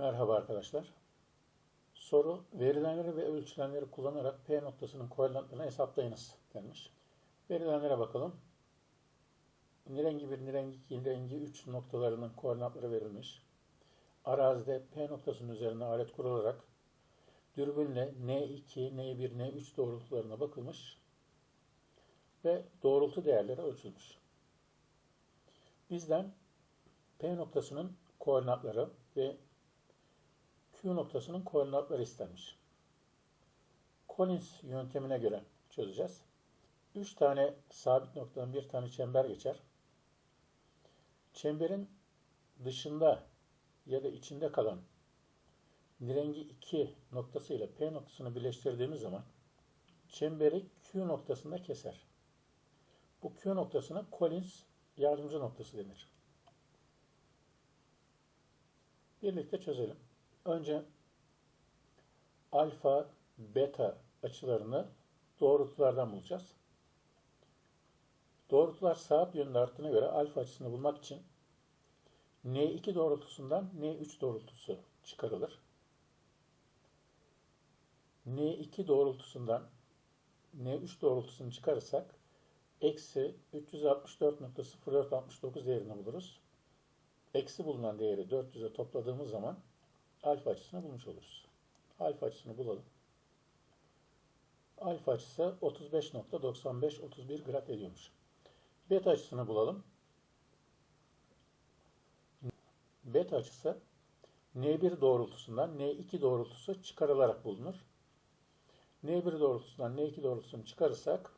Merhaba arkadaşlar. Soru verilenleri ve ölçülenleri kullanarak P noktasının koordinatlarını hesaplayınız denmiş. Verilenlere bakalım. Nirengi 1, nirengi 2, nirengi 3 noktalarının koordinatları verilmiş. Arazide P noktasının üzerine alet kurularak dürbünle N2, N1, N3 doğrultularına bakılmış ve doğrultu değerleri ölçülmüş. Bizden P noktasının koordinatları ve Q noktasının koordinatları istenmiş. Collins yöntemine göre çözeceğiz. 3 tane sabit noktadan bir tane çember geçer. Çemberin dışında ya da içinde kalan nirengi 2 noktası ile P noktasını birleştirdiğimiz zaman çemberi Q noktasında keser. Bu Q noktasına Collins yardımcı noktası denir. Birlikte çözelim. Önce alfa, beta açılarını doğrultulardan bulacağız. Doğrultular saat yönünde arttığına göre alfa açısını bulmak için N2 doğrultusundan N3 doğrultusu çıkarılır. N2 doğrultusundan N3 doğrultusunu çıkarırsak eksi 364.0469 değerini buluruz. Eksi bulunan değeri 400'e topladığımız zaman alfa açısını bulmuş oluruz. Alfa açısını bulalım. Alfa açısı 35.9531 grad ediyormuş. Beta açısını bulalım. Beta açısı N1 doğrultusundan N2 doğrultusu çıkarılarak bulunur. N1 doğrultusundan N2 doğrultusunu çıkarırsak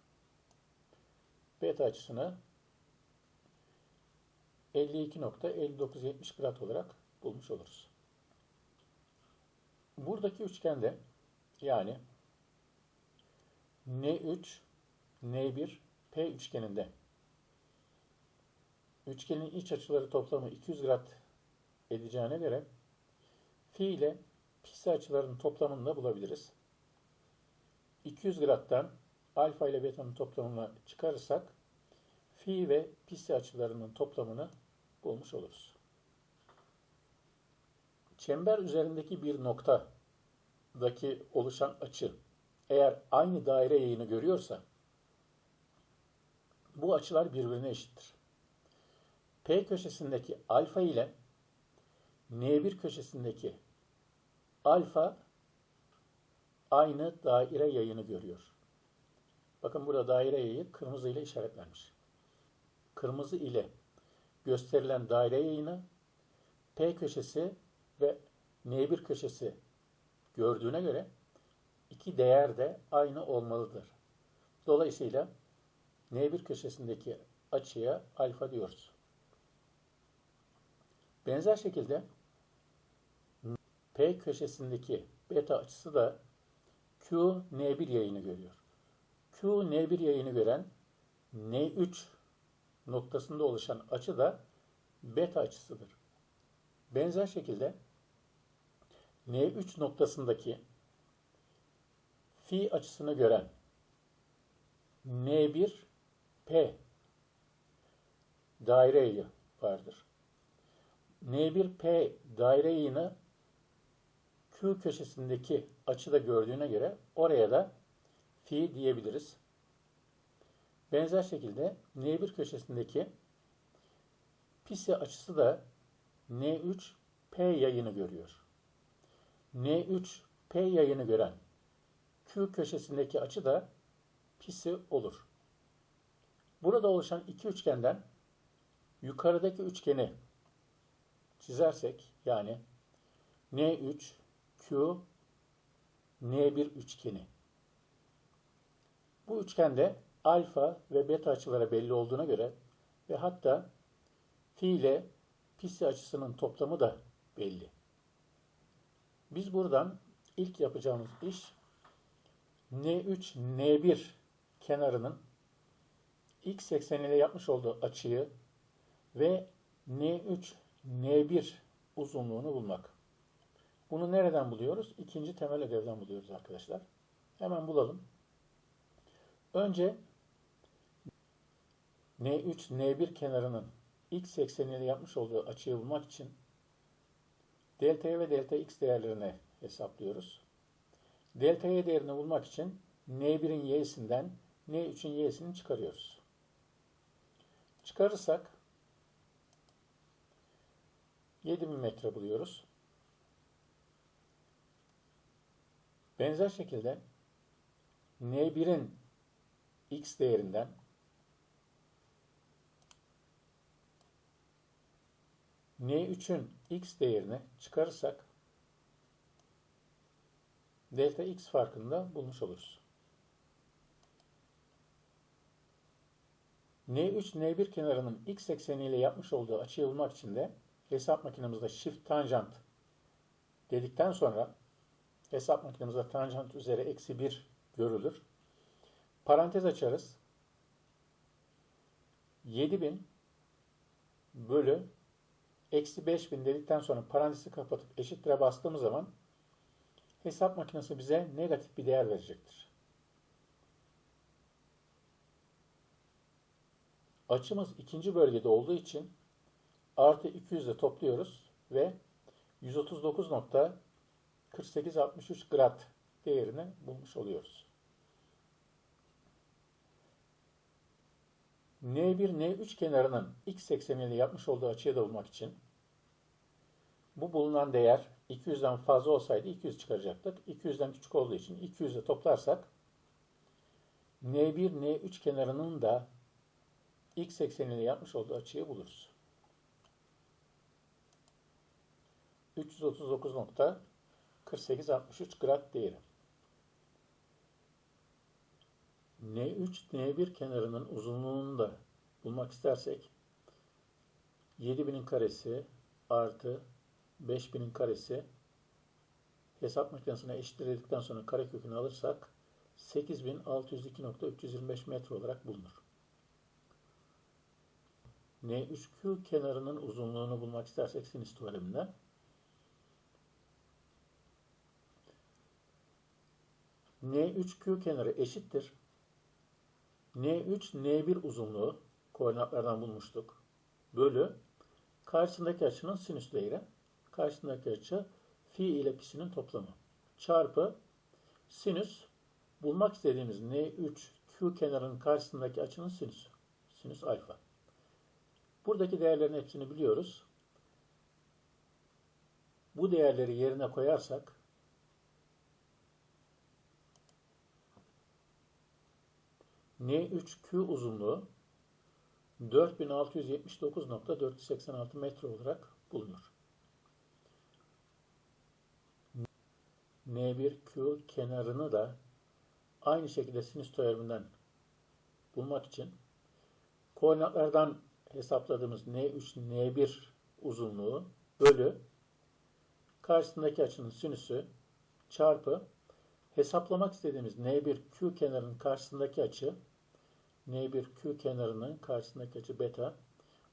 beta açısını 52.5970 grad olarak bulmuş oluruz. Buradaki üçgende yani N3, N1, P üçgeninde üçgenin iç açıları toplamı 200 grad edeceğine göre fi ile pisi açılarının toplamını da bulabiliriz. 200 graddan alfa ile beta'nın toplamını çıkarırsak fi ve pisi açılarının toplamını bulmuş oluruz. Çember üzerindeki bir noktadaki oluşan açı eğer aynı daire yayını görüyorsa bu açılar birbirine eşittir. P köşesindeki alfa ile N1 köşesindeki alfa aynı daire yayını görüyor. Bakın burada daire yayı kırmızı ile işaretlenmiş. Kırmızı ile gösterilen daire yayını P köşesi ve N1 köşesi gördüğüne göre iki değer de aynı olmalıdır. Dolayısıyla N1 köşesindeki açıya alfa diyoruz. Benzer şekilde P köşesindeki beta açısı da Q N1 yayını görüyor. Q N1 yayını gören N3 noktasında oluşan açı da beta açısıdır. Benzer şekilde N3 noktasındaki fi açısını gören N1 P daire yayı vardır. N1 P daire Q köşesindeki açıda gördüğüne göre oraya da fi diyebiliriz. Benzer şekilde N1 köşesindeki pisi açısı da N3 P yayını görüyor. N3 P yayını gören Q köşesindeki açı da pisi olur. Burada oluşan iki üçgenden yukarıdaki üçgeni çizersek yani N3 Q N1 üçgeni. Bu üçgende alfa ve beta açıları belli olduğuna göre ve hatta fi ile pisi açısının toplamı da belli. Biz buradan ilk yapacağımız iş N3, N1 kenarının x ekseniyle yapmış olduğu açıyı ve N3, N1 uzunluğunu bulmak. Bunu nereden buluyoruz? İkinci temel ödevden buluyoruz arkadaşlar. Hemen bulalım. Önce N3, N1 kenarının x ekseniyle yapmış olduğu açıyı bulmak için delta y ve delta x değerlerini hesaplıyoruz. Delta y değerini bulmak için n1'in y'sinden n3'ün y'sini çıkarıyoruz. Çıkarırsak 7000 metre buluyoruz. Benzer şekilde n1'in x değerinden n3'ün x değerini çıkarırsak delta x farkını da bulmuş oluruz. N3, N1 kenarının x ekseni ile yapmış olduğu açıyı bulmak için de hesap makinemizde shift tanjant dedikten sonra hesap makinemizde tanjant üzeri eksi 1 görülür. Parantez açarız. 7000 bölü eksi 5000 dedikten sonra parantezi kapatıp eşittire bastığımız zaman hesap makinesi bize negatif bir değer verecektir. Açımız ikinci bölgede olduğu için artı 200 ile topluyoruz ve 139.4863 grad değerini bulmuş oluyoruz. N1, N3 kenarının x ekseniyle yapmış olduğu açıyı da bulmak için bu bulunan değer 200'den fazla olsaydı 200 çıkaracaktık. 200'den küçük olduğu için 200 ile toplarsak N1, N3 kenarının da x ekseniyle yapmış olduğu açıyı buluruz. 339.4863 grad değeri. N3, N1 kenarının uzunluğunu da bulmak istersek 7000'in karesi artı 5000'in karesi hesap makinesine eşitledikten sonra karekökünü alırsak 8602.325 metre olarak bulunur. N3Q kenarının uzunluğunu bulmak istersek sinüs teoreminden N3Q kenarı eşittir. N3, N1 uzunluğu koordinatlardan bulmuştuk. Bölü karşısındaki açının sinüs değeri. Karşısındaki açı fi ile pisinin toplamı. Çarpı sinüs bulmak istediğimiz N3 Q kenarının karşısındaki açının sinüsü. Sinüs alfa. Buradaki değerlerin hepsini biliyoruz. Bu değerleri yerine koyarsak N3Q uzunluğu 4679.486 metre olarak bulunur. N1Q kenarını da aynı şekilde sinüs teoreminden bulmak için koordinatlardan hesapladığımız N3, N1 uzunluğu bölü karşısındaki açının sinüsü çarpı hesaplamak istediğimiz N1Q kenarının karşısındaki açı N1Q kenarının karşısındaki açı beta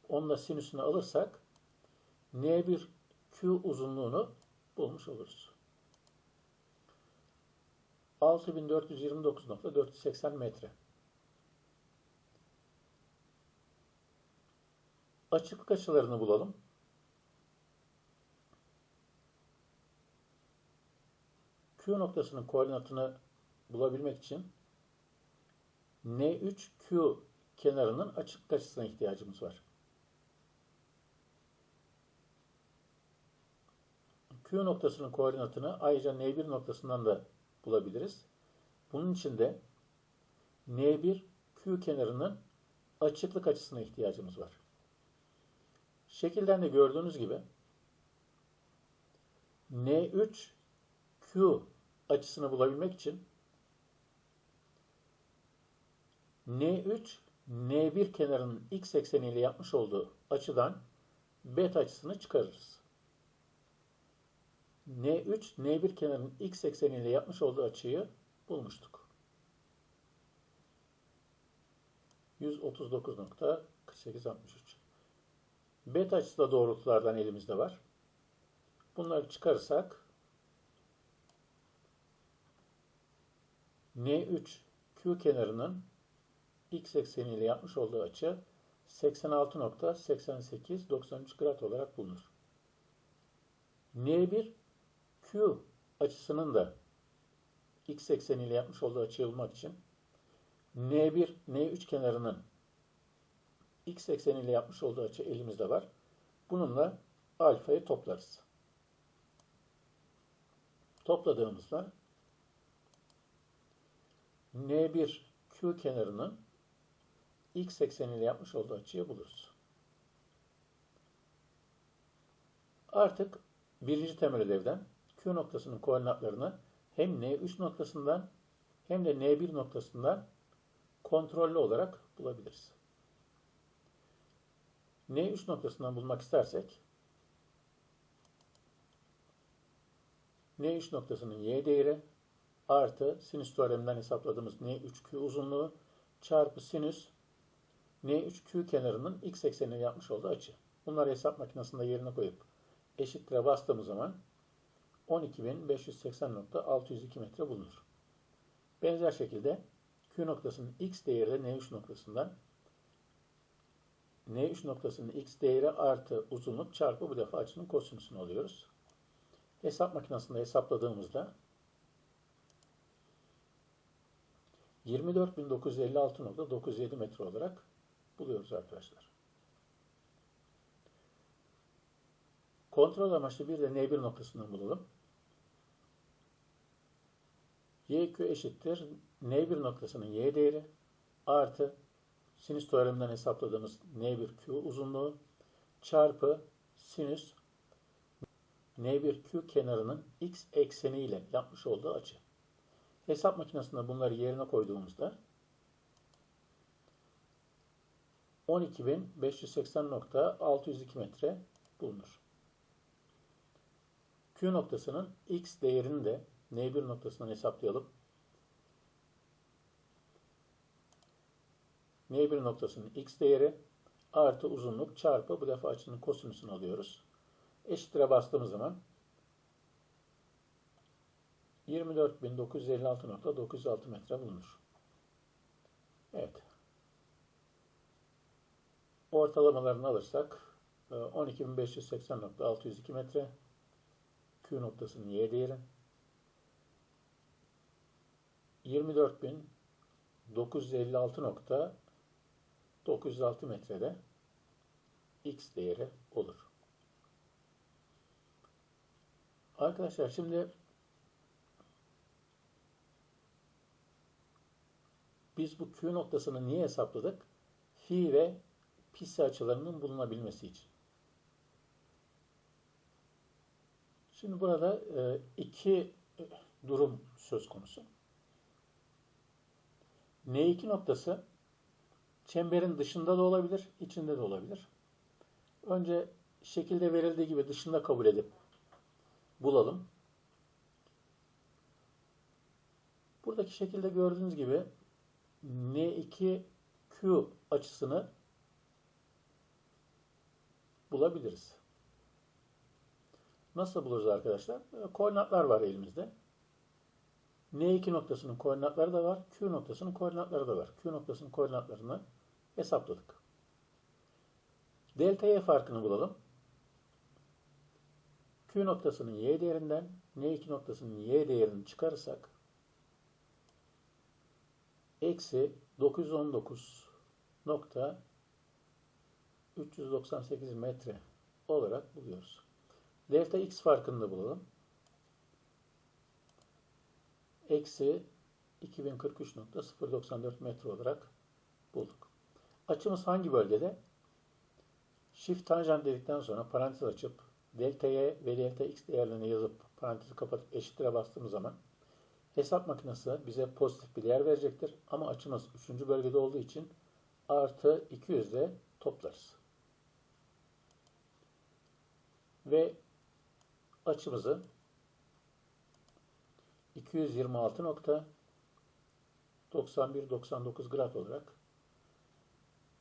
onunla sinüsünü alırsak N1Q uzunluğunu bulmuş oluruz. 6429.480 metre. Açıklık açılarını bulalım. Q noktasının koordinatını bulabilmek için N3Q kenarının açıklık açısına ihtiyacımız var. Q noktasının koordinatını ayrıca N1 noktasından da bulabiliriz. Bunun için de N1 Q kenarının açıklık açısına ihtiyacımız var. Şekilden de gördüğünüz gibi N3 Q açısını bulabilmek için N3 N1 kenarının x ekseniyle yapmış olduğu açıdan beta açısını çıkarırız. N3 N1 kenarının x ekseniyle yapmış olduğu açıyı bulmuştuk. 139.4863 Beta açısı da doğrultulardan elimizde var. Bunları çıkarırsak N3 Q kenarının x ekseniyle yapmış olduğu açı 86.8893 grad olarak bulunur. N1 Q açısının da x ekseniyle yapmış olduğu açıyı bulmak için N1 N3 kenarının x ekseniyle yapmış olduğu açı elimizde var. Bununla alfayı toplarız. Topladığımızda N1 Q kenarının x ekseniyle yapmış olduğu açıyı buluruz. Artık birinci temel ödevden Q noktasının koordinatlarını hem N3 noktasından hem de N1 noktasından kontrollü olarak bulabiliriz. N3 noktasından bulmak istersek N3 noktasının y değeri artı sinüs teoreminden hesapladığımız N3Q uzunluğu çarpı sinüs N3Q kenarının x eksenine yapmış olduğu açı. Bunları hesap makinesinde yerine koyup eşittire bastığımız zaman 12.580.602 metre bulunur. Benzer şekilde Q noktasının x değeri de N3 noktasından N3 noktasının x değeri artı uzunluk çarpı bu defa açının kosinüsünü alıyoruz. Hesap makinesinde hesapladığımızda 24.956.97 metre olarak buluyoruz arkadaşlar. Kontrol amaçlı bir de N1 noktasından bulalım. YQ eşittir N1 noktasının Y değeri artı sinüs teoreminden hesapladığımız N1Q uzunluğu çarpı sinüs N1Q kenarının x ekseni ile yapmış olduğu açı. Hesap makinesinde bunları yerine koyduğumuzda 12.580.602 metre bulunur. Q noktasının x değerini de N1 noktasından hesaplayalım. N1 noktasının x değeri artı uzunluk çarpı bu defa açının kosinüsünü alıyoruz. Eşitire bastığımız zaman 24.956.906 metre bulunur. Evet. Ortalamalarını alırsak 12.580.602 metre Q noktasının Y değeri 24.956.906 metrede X değeri olur. Arkadaşlar şimdi biz bu Q noktasını niye hesapladık? Fi ve pisi açılarının bulunabilmesi için. Şimdi burada e, iki durum söz konusu. N2 noktası çemberin dışında da olabilir, içinde de olabilir. Önce şekilde verildiği gibi dışında kabul edip bulalım. Buradaki şekilde gördüğünüz gibi N2Q açısını bulabiliriz. Nasıl buluruz arkadaşlar? Koordinatlar var elimizde. N2 noktasının koordinatları da var. Q noktasının koordinatları da var. Q noktasının koordinatlarını hesapladık. Delta Y farkını bulalım. Q noktasının Y değerinden N2 noktasının Y değerini çıkarırsak eksi 919.398 metre olarak buluyoruz. Delta X farkını da bulalım. Eksi 2043.094 metre olarak bulduk. Açımız hangi bölgede? Shift tanjant dedikten sonra parantez açıp delta y ve delta x değerlerini yazıp parantezi kapatıp eşittire bastığımız zaman hesap makinesi bize pozitif bir değer verecektir. Ama açımız 3. bölgede olduğu için artı 200 ile toplarız. Ve açımızı 226.91-99 grad olarak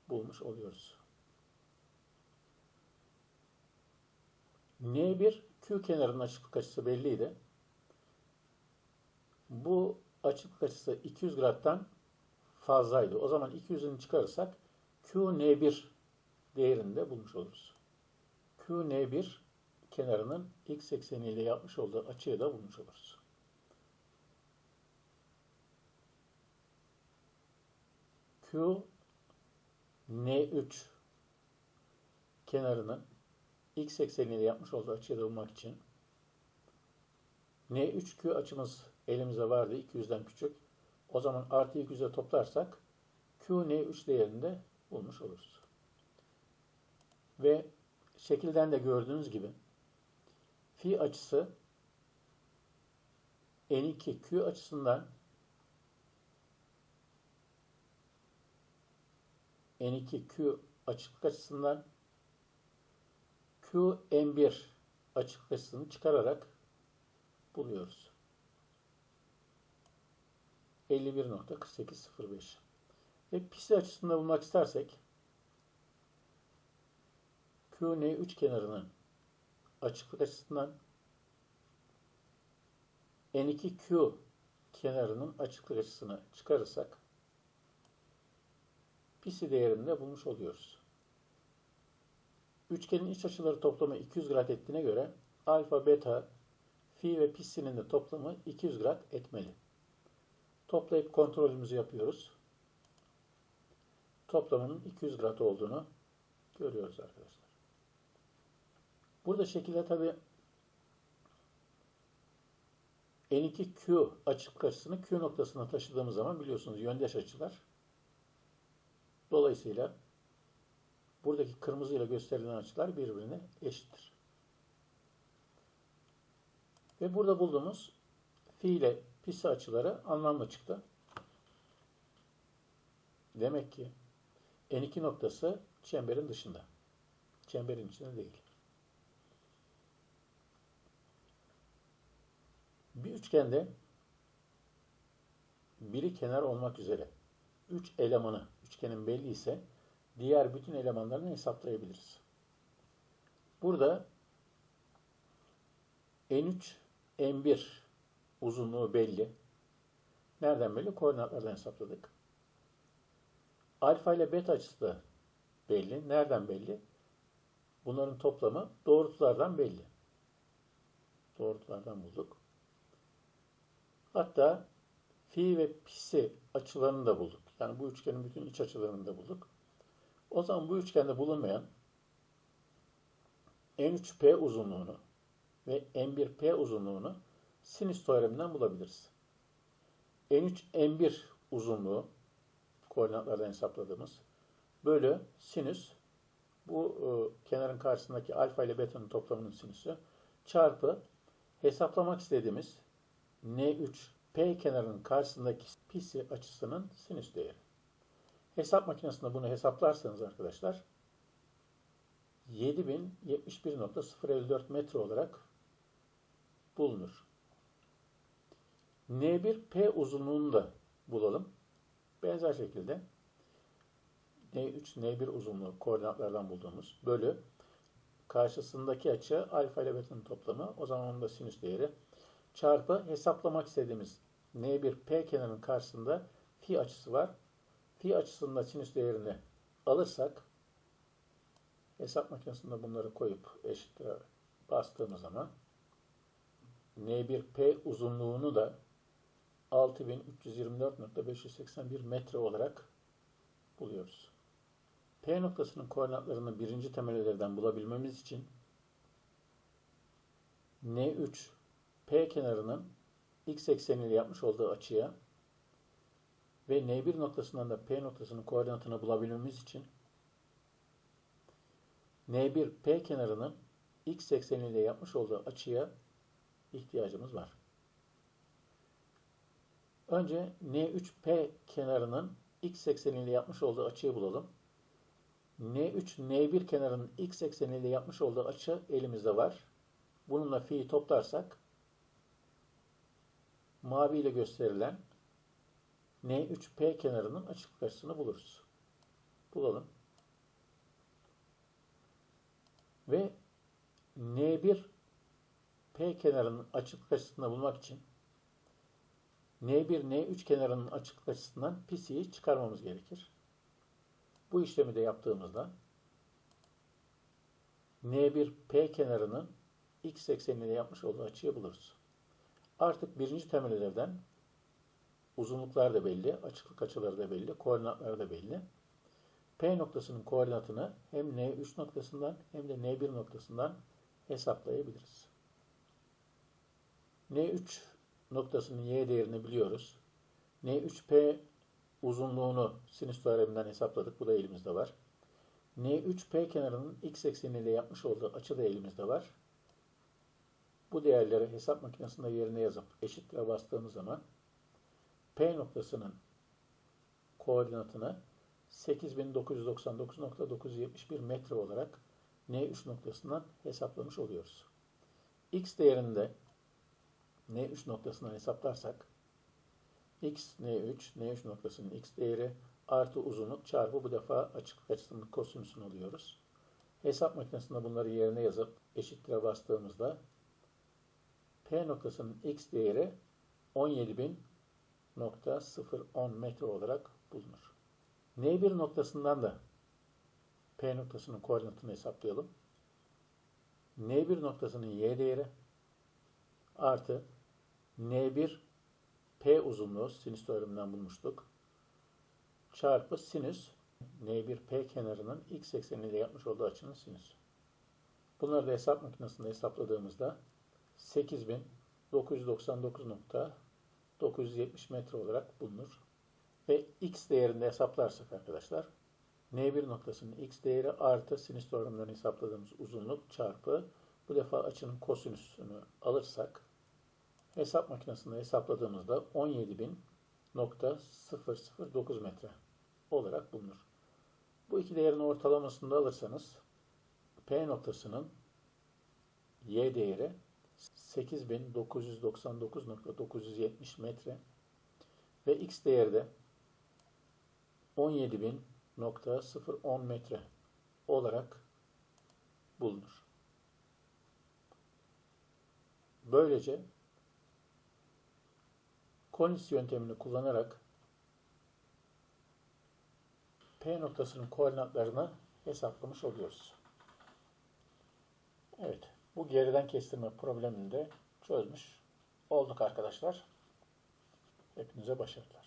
bulmuş oluyoruz. N1 Q kenarının açıklık açısı belliydi. Bu açıklık açısı 200 graddan fazlaydı. O zaman 200'ünü çıkarırsak Q N1 değerinde bulmuş oluruz. Q N1 kenarının x ekseniyle yapmış olduğu açıyı da bulmuş oluruz. Q N3 kenarının x ekseniyle yapmış olduğu açıyı da bulmak için N3Q açımız elimizde vardı 200'den küçük. O zaman artı 200'e toplarsak Q N3 değerini de bulmuş oluruz. Ve şekilden de gördüğünüz gibi fi açısı N2Q açısından N2Q açıklık açısından Q N1 açıklık açısını çıkararak buluyoruz. 51.4805 ve pisi açısında bulmak istersek QN3 kenarının açıklık açısından N2Q kenarının açıklık açısını çıkarırsak pisi değerini de bulmuş oluyoruz. Üçgenin iç açıları toplamı 200 grad ettiğine göre alfa, beta, fi ve pisinin de toplamı 200 grad etmeli. Toplayıp kontrolümüzü yapıyoruz. Toplamının 200 grad olduğunu görüyoruz arkadaşlar. Burada şekilde tabi N2Q açık açısını Q noktasına taşıdığımız zaman biliyorsunuz yöndeş açılar. Dolayısıyla buradaki kırmızı ile gösterilen açılar birbirine eşittir. Ve burada bulduğumuz fi ile pisi açıları anlamlı çıktı. Demek ki N2 noktası çemberin dışında. Çemberin içinde değil. Bir üçgende biri kenar olmak üzere 3 elemanı üçgenin belli ise diğer bütün elemanlarını hesaplayabiliriz. Burada N3, N1 uzunluğu belli. Nereden belli? Koordinatlardan hesapladık. Alfa ile beta açısı da belli. Nereden belli? Bunların toplamı doğrultulardan belli. Doğrultulardan bulduk. Hatta fi ve pisi açılarını da bulduk. Yani bu üçgenin bütün iç açılarını da bulduk. O zaman bu üçgende bulunmayan N3P uzunluğunu ve N1P uzunluğunu sinüs teoreminden bulabiliriz. N3, N1 uzunluğu koordinatlardan hesapladığımız bölü sinüs bu e, kenarın karşısındaki alfa ile beta'nın toplamının sinüsü çarpı hesaplamak istediğimiz N3 P kenarının karşısındaki pisi açısının sinüs değeri. Hesap makinesinde bunu hesaplarsanız arkadaşlar 7071.054 metre olarak bulunur. N1 P uzunluğunu da bulalım. Benzer şekilde N3 N1 uzunluğu koordinatlardan bulduğumuz bölü karşısındaki açı alfa ile beta'nın toplamı. O zaman da sinüs değeri çarpı hesaplamak istediğimiz N1 P kenarının karşısında fi açısı var. Fi açısında sinüs değerini alırsak hesap makinesinde bunları koyup eşittir bastığımız zaman N1P uzunluğunu da 6324.581 metre olarak buluyoruz. P noktasının koordinatlarını birinci temellerden bulabilmemiz için N3 P kenarının x ekseniyle yapmış olduğu açıya ve N1 noktasından da P noktasının koordinatını bulabilmemiz için N1 P kenarının x ekseniyle yapmış olduğu açıya ihtiyacımız var. Önce N3P kenarının x ekseniyle yapmış olduğu açıyı bulalım. N3, N1 kenarının x ekseniyle yapmış olduğu açı elimizde var. Bununla fi'yi toplarsak mavi ile gösterilen N3P kenarının açıklık açısını buluruz. Bulalım. Ve N1 P kenarının açıklık açısını bulmak için N1, N3 kenarının açıklık açısından pisiyi çıkarmamız gerekir. Bu işlemi de yaptığımızda N1 P kenarının x ekseninde yapmış olduğu açıyı buluruz. Artık birinci temel ödevden uzunluklar da belli, açıklık açıları da belli, koordinatları da belli. P noktasının koordinatını hem N3 noktasından hem de N1 noktasından hesaplayabiliriz. N3 noktasının y değerini biliyoruz. N3P uzunluğunu sinüs teoreminden hesapladık. Bu da elimizde var. N3P kenarının x ekseniyle yapmış olduğu açı da elimizde var. Bu değerleri hesap makinesinde yerine yazıp eşitliğe bastığımız zaman P noktasının koordinatını 8999.971 metre olarak N3 noktasından hesaplamış oluyoruz. X değerinde N3 noktasından hesaplarsak x N3, N3 noktasının x değeri artı uzunluk çarpı bu defa açıklık açısının kosinüsünü alıyoruz. Hesap makinesinde bunları yerine yazıp eşitliğe bastığımızda P noktasının x değeri 17.010 metre olarak bulunur. N1 noktasından da P noktasının koordinatını hesaplayalım. N1 noktasının y değeri artı N1 P uzunluğu sinüs teoreminden bulmuştuk. Çarpı sinüs N1 P kenarının x ekseniyle yapmış olduğu açının sinüsü. Bunları da hesap makinesinde hesapladığımızda 8999.970 metre olarak bulunur. Ve x değerini de hesaplarsak arkadaşlar N1 noktasının x değeri artı sinüs teoreminden hesapladığımız uzunluk çarpı bu defa açının kosinüsünü alırsak hesap makinesinde hesapladığımızda 17.009 metre olarak bulunur. Bu iki değerin ortalamasını da alırsanız P noktasının Y değeri 8999.970 metre ve X değeri de 17.010 metre olarak bulunur. Böylece Konis yöntemini kullanarak P noktasının koordinatlarını hesaplamış oluyoruz. Evet, bu geriden kestirme problemini de çözmüş olduk arkadaşlar. Hepinize başarılar.